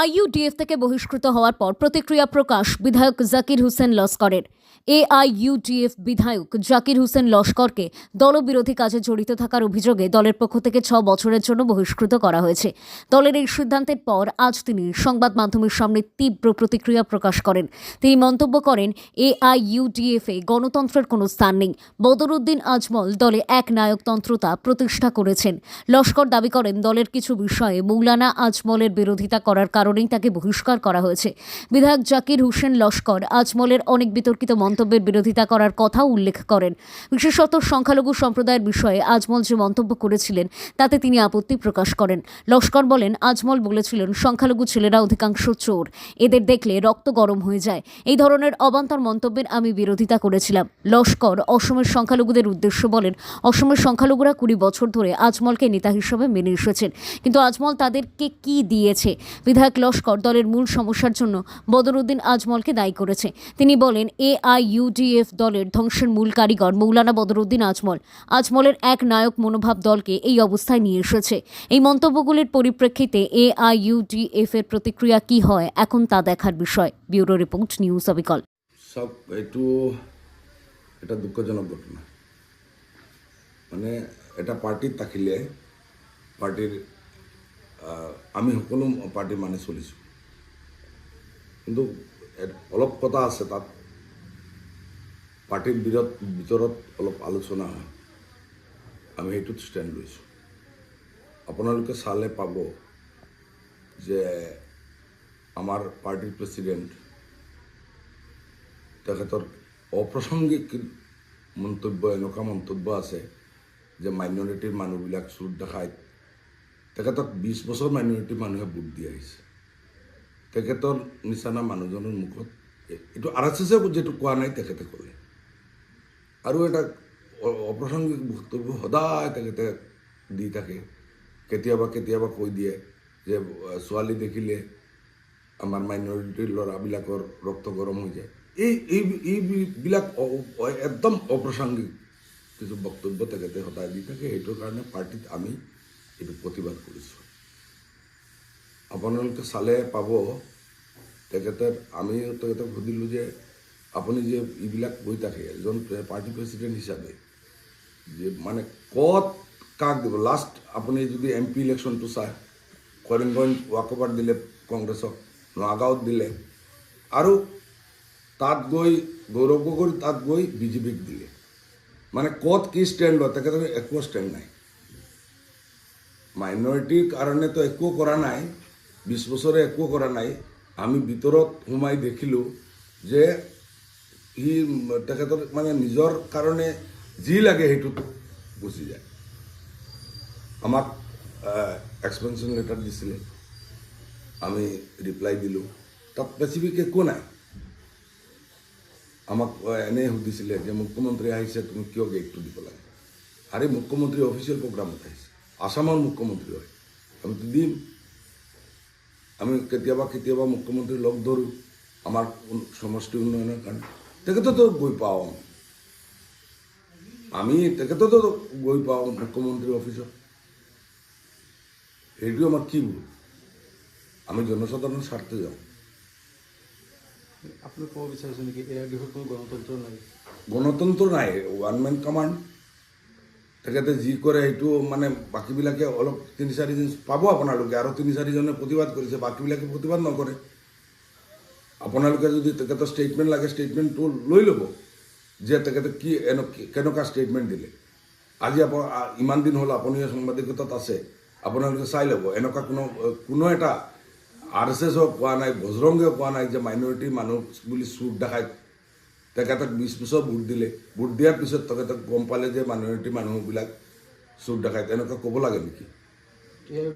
আইইউডিএফ থেকে বহিষ্কৃত হওয়ার পর প্রতিক্রিয়া প্রকাশ বিধায়ক জাকির হোসেন লস্করের। এআইইউডিএফ বিধায়ক জাকির হোসেন লস্করকে দলবিরোধী কাজে জড়িত থাকার অভিযোগে দলের পক্ষ থেকে ছ বছরের জন্য বহিষ্কৃত করা হয়েছে। দলের এই সিদ্ধান্তের পর আজ তিনি সংবাদ মাধ্যমের সামনে তীব্র প্রতিক্রিয়া প্রকাশ করেন। তিনি মন্তব্য করেন, এআইইউডিএফ এ গণতন্ত্রের কোনো স্থান নেই। বদরুদ্দিন আজমল দলে এক নায়কতন্ত্রতা প্রতিষ্ঠা করেছেন। লস্কর দাবি করেন, দলের কিছু বিষয়ে মৌলানা আজমলের বিরোধিতা করার কারণেই তাকে বহিষ্কার করা হয়েছে। বিধায়ক জাকির হোসেন লস্কর আজমলের অনেক বিতর্কিত মন্তব্যের বিরোধিতা করার কথাও উল্লেখ করেন। বিশেষত সংখ্যালঘু সম্প্রদায়ের বিষয়ে আজমল যে মন্তব্য করেছিলেন, তাতে তিনি আপত্তি প্রকাশ করেন। লস্কর বলেন, আজমল বলেছিলেন, সংখ্যালঘু ছেলেরা অধিকাংশ চোর, এদের দেখলে রক্ত গরম হয়ে যায়। এই ধরনের অবান্তর মন্তব্যের আমি বিরোধিতা করেছিলাম। লস্কর অসমের সংখ্যালঘুদের উদ্দেশ্য বলেন, অসমের সংখ্যালঘুরা কুড়ি বছর ধরে আজমলকে নেতা হিসেবে মেনে এসেছেন। কিন্তু আজমল তাদেরকে কি দিয়েছে? বিধায়ক লস্কর দলের মূল সমস্যার জন্য বদরুদ্দিন আজমলকে দায়ী করেছে। তিনি বলেন এআইইউডিএফ দলের ধ্বংসের মূল কারিগর মৌলানা বদরুদ্দিন আজমল। আজমলের এক নায়ক মনোভাব দলকে এই অবস্থায় নিয়ে এসেছে। এই মন্তব্যগুলির পরিপ্রেক্ষিতে এআইইউডিএফ এর প্রতিক্রিয়া কি হয় এখন তা দেখার বিষয়। ব্যুরো রিপোর্ট নিউজ অবিকল। সব এইটো এটা দুঃখজনক ঘটনা। মানে এটা থাকিলে পাৰ্টীৰ আহ, আমি সকলো পাৰ্টি মানে চলিছোঁ। কিন্তু অলপ কথা আছে তাত। পাৰ্টীৰ বিৰত, ভিতৰত অলপ আলোচনা হয়। আমি সেইটোত ষ্টেণ্ড লৈছোঁ। আপোনালোকে চালে পাব যে আমাৰ পাৰ্টীৰ প্ৰেচিডেণ্ট তেখেতৰ অপ্ৰাসংগিক মন্তব্য, এনেকুৱা মন্তব্য আছে যে মাইনৰিটিৰ মানুহবিলাক চুৰ দেখায়। তেখেতক বিছ বছৰ মাইনৰিটিৰ মানুহে ভোট দি আহিছে। তেখেতৰ নিচিনা মানুহজনৰ মুখত এইটো আৰ এছ এছে যিটো কোৱা নাই, তেখেতে ক'লে। আৰু এটা অপ্ৰাসংগিক বক্তব্য সদায় তেখেতে দি থাকে। কেতিয়াবা কেতিয়াবা কৈ দিয়ে যে ছোৱালী দেখিলে আমাৰ মাইনৰিটিৰ ল'ৰাবিলাকৰ ৰক্ত গৰম হৈ যায়। এই এই এইবিলাক একদম অপ্ৰাসংগিক কিছু বক্তব্য তেখেতে সদায় দি থাকে। সেইটোৰ কাৰণে পাৰ্টীত আমি এইটো প্ৰতিবাদ কৰিছোঁ আপোনালোকে চালে পাব, তেখেতে আমি তেখেতক সুধিলোঁ যে আপুনি যে এইবিলাক কৈ থাকে এজন পাৰ্টি প্ৰেচিডেণ্ট হিচাপে যে মানে ক'ত কাক দিব। লাষ্ট আপুনি যদি এম পি ইলেকশ্যনটো চায় কৰিমগঞ্জ ৱাকঅভাৰ দিলে কংগ্ৰেছক নগাঁৱত দিলে, আৰু তাত গৈ, গৌৰৱ গগৈ তাত গৈ বিজেপিক দিলে। মানে ক'ত কি ষ্টেণ্ড লয় তেখেতৰ একো ষ্টেণ্ড নাই। মাইনৰিটিৰ কাৰণেতো একো কৰা নাই বিছ বছৰে একো কৰা নাই। আমি ভিতৰত সোমাই দেখিলোঁ যে সি তেখেতৰ মানে নিজৰ কাৰণে যি লাগে সেইটোত গুচি যায়। আমাক এক্সপেনশ্যন লেটাৰ দিছিলে। আমি ৰিপ্লাই দিলোঁ। তাত স্পেচিফিক একো নাই। আমাক এনেই সুধিছিলে যে মুখ্যমন্ত্ৰী আহিছে, তুমি কিয় গেটটো দিব লাগে? আৰে, মুখ্যমন্ত্ৰী অফিচিয়েল প্ৰগ্ৰামত আহিছে। আসামৰ মুখ্যমন্ত্ৰী হয়। আমিতো দিম আমি কেতিয়াবা কেতিয়াবা মুখ্যমন্ত্ৰী লগ ধৰোঁ আমাৰ সমষ্টি উন্নয়নৰ কাৰণে। তেখেততো গৈ পাওঁ আমি। আমি তেখেততো গৈ পাওঁ মুখ্যমন্ত্ৰী অফিচত। সেইটো আমাৰ কি ভুল? আমি জনসাধাৰণৰ স্বাৰ্থে যাওঁ। আপুনি ক'ব বিচাৰিছে নেকি আৰ কোনো গণতন্ত্ৰ নাই? গণতন্ত্ৰ নাই ওৱান মেন কমাণ্ড তেখেতে যি কৰে সেইটো মানে বাকীবিলাকে অলপ তিনি চাৰিজন পাব আপোনালোকে। আৰু তিনি চাৰিজনে প্ৰতিবাদ কৰিছে, বাকীবিলাকে প্ৰতিবাদ নকৰে। আপোনালোকে যদি তেখেতৰ ষ্টেটমেণ্ট লাগে ষ্টেটমেণ্টটো লৈ ল'ব যে তেখেতে কি এনে, কেনেকুৱা ষ্টেটমেণ্ট দিলে। আজি আপ ইমান দিন হ'ল আপুনিও সাংবাদিকতাত আছে, আপোনালোকে চাই ল'ব। এনেকুৱা কোনো কোনো এটা আৰ এছ এছক কোৱা নাই বজৰংগেও কোৱা নাই যে মাইনৰিটিৰ মানুহ বুলি চুৰ দেখায় তেখেতক বিছ বছৰ ভোট দিলে। ভোট দিয়াৰ পিছত তেখেতক গম পালে যে মাইনৰিটি মানুহবিলাক চোৰ দেখায়। তেনেকুৱা ক'ব লাগে নেকি?